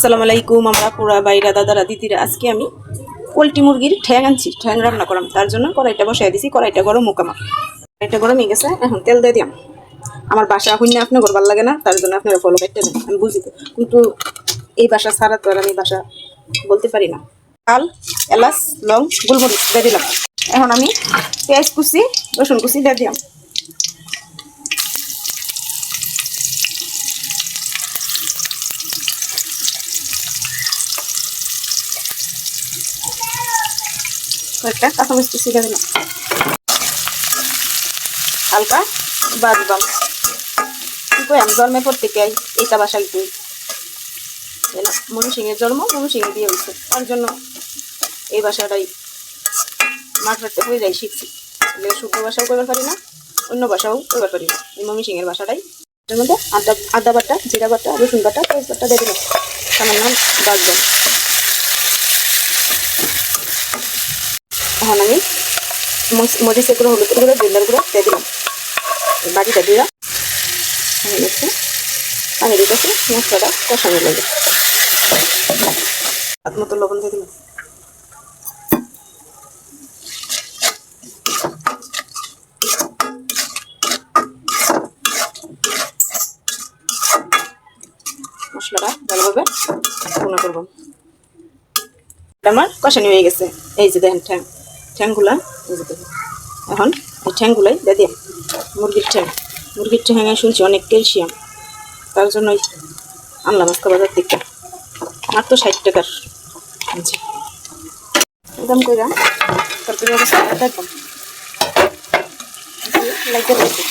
আসসালামু আলাইকুম, আমরা পুরা বাইরা দাদারা, দিদিরা, আজকে আমি পোলট্রি মুরগির ঠ্যাং আনছি, ঠ্যাং রান্না করাম। তার জন্য কড়াইটা বসাই দিছি, কড়াইটা গরম মোকামা কড়াইটা গরম হয়ে গেছে, এখন তেল দিয়ে দিয়াম। আমার বাসা হইলে আপনার ভালো লাগে না, তার জন্য আপনারা ফলো করতে দেন, আমি বুঝি কিন্তু এই বাসা ছাড়া তো আর আমি বাসা বলতে পারি না। কাল এলাচ, লং, গোলমরিচ দিয়ে দিলাম। এখন আমি পেঁয়াজ কুচি, রসুন কুচি দিয়ে দিলাম কয়েকটা কাঁচামরিচ কুচি দিয়ে দিলাম। হালকা বাজবাম কিন্তু আমি জন্মে প্রত্যেকে এইটা বাসায় তুই মনু সিংয়ের জন্ম মনু সিং দিয়ে হয়েছে তার জন্য এই বাসাটাই মাঠ রাখতে হয়ে যাই শিখছি। শুদ্ধ ভাষাও করবার পারি না, অন্য ভাষাও করবার পারি না। এই মমি সিংয়ের ভাষাটাই এর মধ্যে আদা আদা বাটা, জিরা বাটা, রসুন বাটা পেঁয়াজ বাটা দিয়ে দিলাম। সামান্য বাজবাম এখন আমি মরিচ- মরিচের গুঁড়ো হলুদের গুঁড়ো জিন্দার গুঁড়ো দিয়ে দিলাম। বাটিটা হয়ে গেছে। পানি দিতেছে মশলাটা কষানো লাগে হাত মতো লবণ দিয়ে দিলাম। মশলাটা ভালোভাবে গুঁড়ো করব। আমার কষানি হয়ে গেছে। এই যে দেখেন ঠ্যাংগুলা এখন এই ঠ্যাংগুলাই দিয়ে মুরগির ঠ্যাং, মুরগির ঠ্যাঙে শুনছি অনেক ক্যালসিয়াম তার জন্যই আনলাম আজকে বাজার থেকে। মাত্র ষাট টাকার। আনছি একদম কইরা তরকারি অবস্থা লাগে পানি দিই।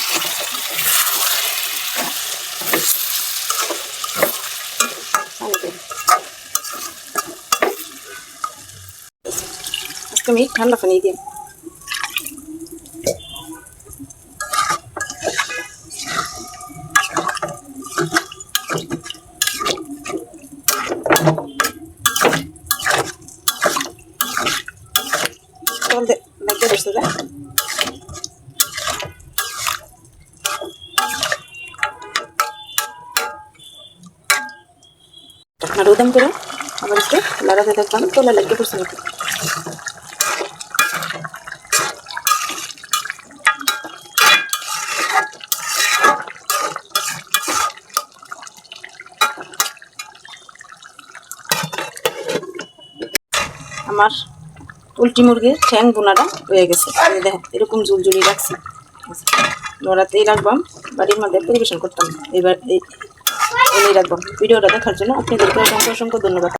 আমি ঠান্ডা পানি দিই জল দে লাগে বসতে যায় ঢাকনা উদাম করে আবার একটু লাড়াতে থাকলাম তোলা লাগিয়ে পড়ছে আমার পোলট্রি মুরগির ঠ্যাং বোনাটা হয়ে গেছে। দেখেন, এরকম ঝুলঝুলি রাখছি। নড়াতেই রাখবাম, বাড়ির মধ্যে পরিবেশন করতাম। এবার এই রাখবাম। ভিডিওটা দেখার জন্য আপনাদেরকে অসংখ্য অসংখ্য ধন্যবাদ।